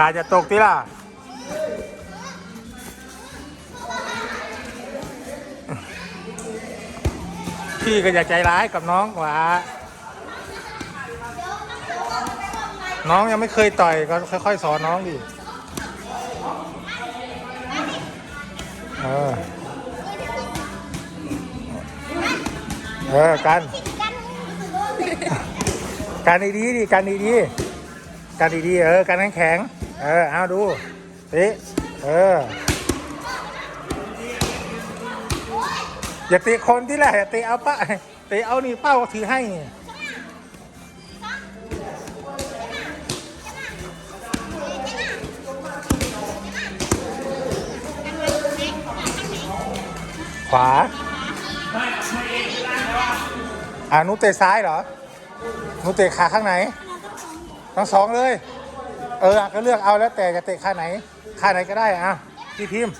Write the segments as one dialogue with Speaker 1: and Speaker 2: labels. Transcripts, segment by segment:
Speaker 1: ขาจะตกที่ล่ะ พี่ก็อย่าใจร้ายกับน้องหว่า น้องยังไม่เคยต่อยก็ค่อยๆสอนน้องดิเออเออกันการดีๆดิการดีๆการดีๆเออการแข็งๆ เออ เอาดูเตะเออ อย่าเตะคนที่แหละอย่าเตะเอาป้าเตะเอานี่เป้าถือให้ขวาอ่านุเตะซ้ายเหรอนุเตะขาข้างไหนทั้งสองเลย เออก็เลือกเอาแล้วแต่จะเตะขาไหนขาไหนก็ได้อะพี่พิมพ์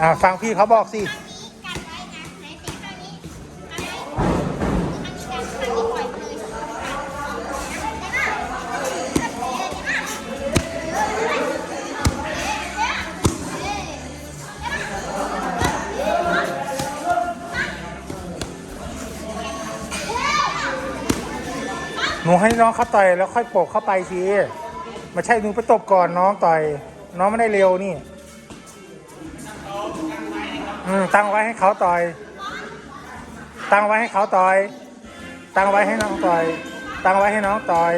Speaker 1: อ่าฟังพี่เขาบอกสิ
Speaker 2: นู
Speaker 1: ให้น้องเขาต่อยแล้วค่อยโปกเข้าไปสิไม่ใช่หนูไปตบก่อนน้องต่อย น้องไม่ได้เร็วนี่อืมตั้งไว้ให้เขาต่อย ตั้งไว้ให้เขาต่อย ตั้งไว้ให้น้องต่อย ตั้งไว้ให้น้องต่อย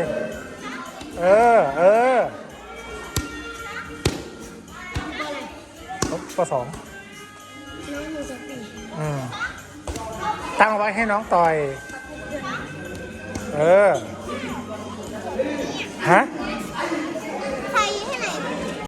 Speaker 1: เออ เออลบปสองอืมตั้งไว้ให้น้องต่อย เออ ฮะ